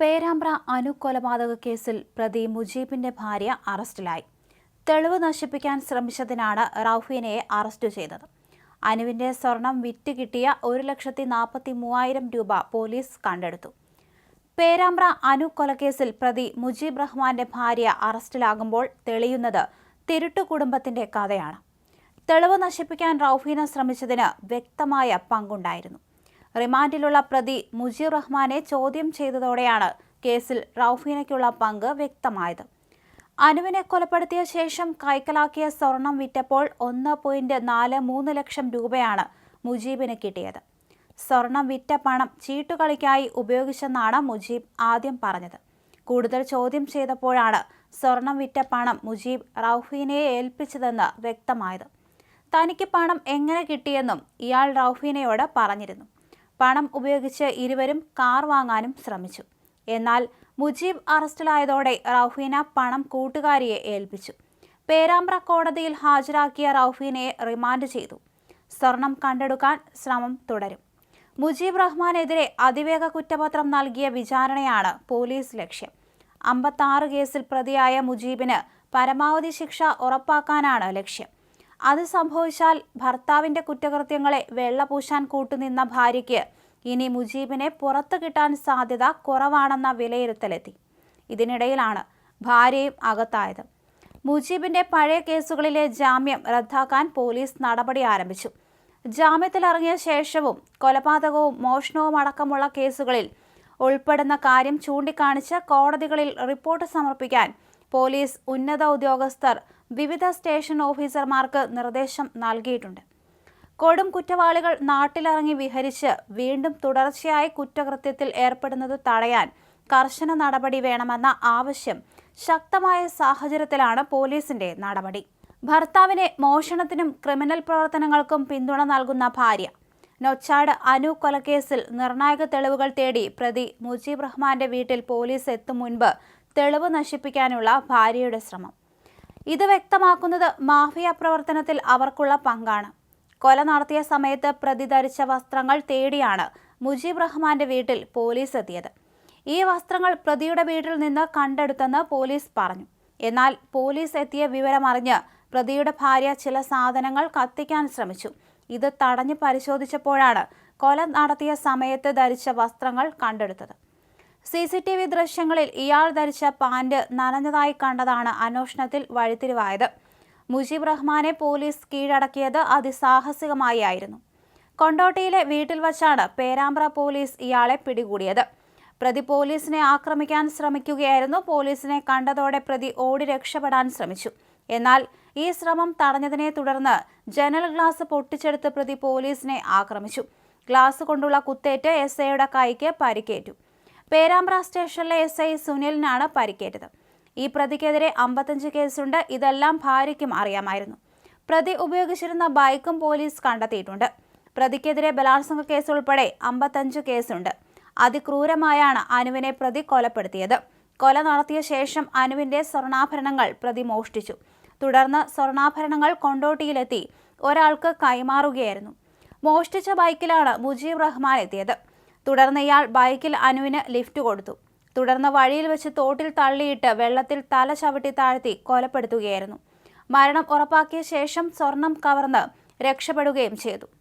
പേരാമ്പ്ര അനു കൊലപാതക കേസിൽ പ്രതി മുജീബിന്റെ ഭാര്യ അറസ്റ്റിലായി. തെളിവ് നശിപ്പിക്കാൻ ശ്രമിച്ചതിനാണ് റൌഫീനയെ അറസ്റ്റ് ചെയ്തത്. അനുവിന്റെ സ്വർണം വിറ്റ് കിട്ടിയ ഒരു ലക്ഷത്തി നാൽപ്പത്തി മൂവായിരം രൂപ പോലീസ് കണ്ടെടുത്തു. പേരാമ്പ്ര അനു കൊലക്കേസിൽ പ്രതി മുജീബ് റഹ്മാന്റെ ഭാര്യ അറസ്റ്റിലാകുമ്പോൾ തെളിയുന്നത് തിരുട്ടു കുടുംബത്തിന്റെ കഥയാണ്. തെളിവ് നശിപ്പിക്കാൻ റൌഫീന ശ്രമിച്ചതിന് വ്യക്തമായ പങ്കുണ്ടായിരുന്നു. റിമാൻഡിലുള്ള പ്രതി മുജീബ് റഹ്മാനെ ചോദ്യം ചെയ്തതോടെയാണ് കേസിൽ റൌഫീനയ്ക്കുള്ള പങ്ക് വ്യക്തമായത്. അനുവിനെ കൊലപ്പെടുത്തിയ ശേഷം കൈക്കലാക്കിയ സ്വർണം വിറ്റപ്പോൾ ഒന്ന് പോയിന്റ് നാല് മൂന്ന് ലക്ഷം രൂപയാണ് മുജീബിന് കിട്ടിയത്. സ്വർണം വിറ്റ പണം ചീട്ടുകളിക്കായി ഉപയോഗിച്ചെന്നാണ് മുജീബ് ആദ്യം പറഞ്ഞത്. കൂടുതൽ ചോദ്യം ചെയ്തപ്പോഴാണ് സ്വർണം വിറ്റ പണം മുജീബ് റൌഫീനയെ ഏൽപ്പിച്ചതെന്ന് വ്യക്തമായത്. തനിക്ക് പണം എങ്ങനെ കിട്ടിയെന്നും ഇയാൾ റൌഫീനയോട് പറഞ്ഞിരുന്നു. പണം ഉപയോഗിച്ച് ഇരുവരും കാർ വാങ്ങാനും ശ്രമിച്ചു. എന്നാൽ മുജീബ് അറസ്റ്റിലായതോടെ റൌഫീന പണം കൂട്ടുകാരിയെ ഏൽപ്പിച്ചു. പേരാമ്പ്ര കോടതിയിൽ ഹാജരാക്കിയ റൌഫീനയെ റിമാൻഡ് ചെയ്തു. സ്വർണം കണ്ടെടുക്കാൻ ശ്രമം തുടരും. മുജീബ് റഹ്മാനെതിരെ അതിവേഗ കുറ്റപത്രം നൽകിയ വിചാരണയാണ് പോലീസ് ലക്ഷ്യം. അമ്പത്താറ് കേസിൽ പ്രതിയായ മുജീബിന് പരമാവധി ശിക്ഷ ഉറപ്പാക്കാനാണ് ലക്ഷ്യം. അത് സംഭവിച്ചാൽ ഭർത്താവിന്റെ കുറ്റകൃത്യങ്ങളെ വെള്ളപൂശാൻ കൂട്ടുനിന്ന ഭാര്യയ്ക്ക് ഇനി മുജീബിനെ പുറത്തു കിട്ടാൻ സാധ്യത കുറവാണെന്ന വിലയിരുത്തലെത്തി. ഇതിനിടയിലാണ് ഭാര്യയും അകത്തായത്. മുജീബിന്റെ പഴയ കേസുകളിലെ ജാമ്യം റദ്ദാക്കാൻ പോലീസ് നടപടി ആരംഭിച്ചു. ജാമ്യത്തിലിറങ്ങിയ ശേഷവും കൊലപാതകവും മോഷണവും അടക്കമുള്ള കേസുകളിൽ ഉൾപ്പെടുന്ന കാര്യം ചൂണ്ടിക്കാണിച്ച് കോടതികളിൽ റിപ്പോർട്ട് സമർപ്പിക്കാൻ പോലീസ് ഉന്നത ഉദ്യോഗസ്ഥർ വിവിധ സ്റ്റേഷൻ ഓഫീസർമാർക്ക് നിർദ്ദേശം നൽകിയിട്ടുണ്ട്. കൊടും കുറ്റവാളികൾ നാട്ടിലിറങ്ങി വിഹരിച്ച് വീണ്ടും തുടർച്ചയായി കുറ്റകൃത്യത്തിൽ ഏർപ്പെടുന്നത് തടയാൻ കർശന നടപടി വേണമെന്ന ആവശ്യം ശക്തമായ സാഹചര്യത്തിലാണ് പോലീസിന്റെ നടപടി. ഭർത്താവിനെ മോഷണത്തിനും ക്രിമിനൽ പ്രവർത്തനങ്ങൾക്കും പിന്തുണ നൽകുന്ന ഭാര്യ. നൊച്ചാട് അനു കൊലക്കേസിൽ നിർണായക തെളിവുകൾ തേടി പ്രതി മുജീബ് റഹ്മാന്റെ വീട്ടിൽ പോലീസ് എത്തും മുൻപ് തെളിവ് നശിപ്പിക്കാനുള്ള ഭാര്യയുടെ ശ്രമം. ഇത് വ്യക്തമാക്കുന്നത് മാഫിയ പ്രവർത്തനത്തിൽ അവർക്കുള്ള പങ്കാണ്. കൊല നടത്തിയ സമയത്ത് പ്രതി ധരിച്ച വസ്ത്രങ്ങൾ തേടിയാണ് മുജീബ് റഹ്മാന്റെ വീട്ടിൽ പോലീസ് എത്തിയത്. ഈ വസ്ത്രങ്ങൾ പ്രതിയുടെ വീട്ടിൽ നിന്ന് കണ്ടെടുത്തെന്ന് പോലീസ് പറഞ്ഞു. എന്നാൽ പോലീസ് എത്തിയ വിവരമറിഞ്ഞ് പ്രതിയുടെ ഭാര്യ ചില സാധനങ്ങൾ കത്തിക്കാൻ ശ്രമിച്ചു. ഇത് തടഞ്ഞു പരിശോധിച്ചപ്പോഴാണ് കൊല നടത്തിയ സമയത്ത് ധരിച്ച വസ്ത്രങ്ങൾ കണ്ടെടുത്തത്. സി സി ടി വി ദൃശ്യങ്ങളിൽ ഇയാൾ ധരിച്ച പാന്റ് നനഞ്ഞതായി കണ്ടതാണ് അന്വേഷണത്തിൽ വഴിത്തിരിവായത്. മുജീബ് റഹ്മാനെ പോലീസ് കീഴടക്കിയത് അതിസാഹസികമായി ആയിരുന്നു കൊണ്ടോട്ടിയിലെ വീട്ടിൽ വച്ചാണ് പേരാമ്പ്ര പോലീസ് ഇയാളെ പിടികൂടിയത്. പ്രതി പോലീസിനെ ആക്രമിക്കാൻ ശ്രമിക്കുകയായിരുന്നു. പോലീസിനെ കണ്ടതോടെ പ്രതി ഓടി രക്ഷപ്പെടാൻ ശ്രമിച്ചു. എന്നാൽ ഈ ശ്രമം തടഞ്ഞതിനെ തുടർന്ന് ജനൽ ഗ്ലാസ് പൊട്ടിച്ചെടുത്ത് പ്രതി പോലീസിനെ ആക്രമിച്ചു. ഗ്ലാസ് കൊണ്ടുള്ള കുത്തേറ്റ് എസ് ഐയുടെ കൈക്ക് പരിക്കേറ്റു. പേരാമ്പ്ര സ്റ്റേഷനിലെ എസ് ഐ സുനിലിനാണ് പരിക്കേറ്റത്. ഈ പ്രതിക്കെതിരെ അമ്പത്തഞ്ച് കേസുണ്ട്. ഇതെല്ലാം ഭാര്യയ്ക്കും അറിയാമായിരുന്നു. പ്രതി ഉപയോഗിച്ചിരുന്ന ബൈക്കും പോലീസ് കണ്ടെത്തിയിട്ടുണ്ട്. പ്രതിക്കെതിരെ ബലാത്സംഗ കേസ് ഉൾപ്പെടെ അമ്പത്തഞ്ച് കേസുണ്ട്. അതിക്രൂരമായാണ് അനുവിനെ പ്രതി കൊലപ്പെടുത്തിയത്. കൊല നടത്തിയ ശേഷം അനുവിന്റെ സ്വർണാഭരണങ്ങൾ പ്രതി മോഷ്ടിച്ചു. തുടർന്ന് സ്വർണാഭരണങ്ങൾ കൊണ്ടോട്ടിയിലെത്തി ഒരാൾക്ക് കൈമാറുകയായിരുന്നു. മോഷ്ടിച്ച ബൈക്കിലാണ് മുജീബ് റഹ്മാൻ എത്തിയത്. തുടർന്ന് ഇയാൾ ബൈക്കിൽ അനുവിന് ലിഫ്റ്റ് കൊടുത്തു. തുടർന്ന് വഴിയിൽ വെച്ച് തോട്ടിൽ തള്ളിയിട്ട് വെള്ളത്തിൽ തല ചവിട്ടി താഴ്ത്തി കൊലപ്പെടുത്തുകയായിരുന്നു. മരണം ഉറപ്പാക്കിയ ശേഷം സ്വർണം കവർന്ന് രക്ഷപ്പെടുകയും ചെയ്തു.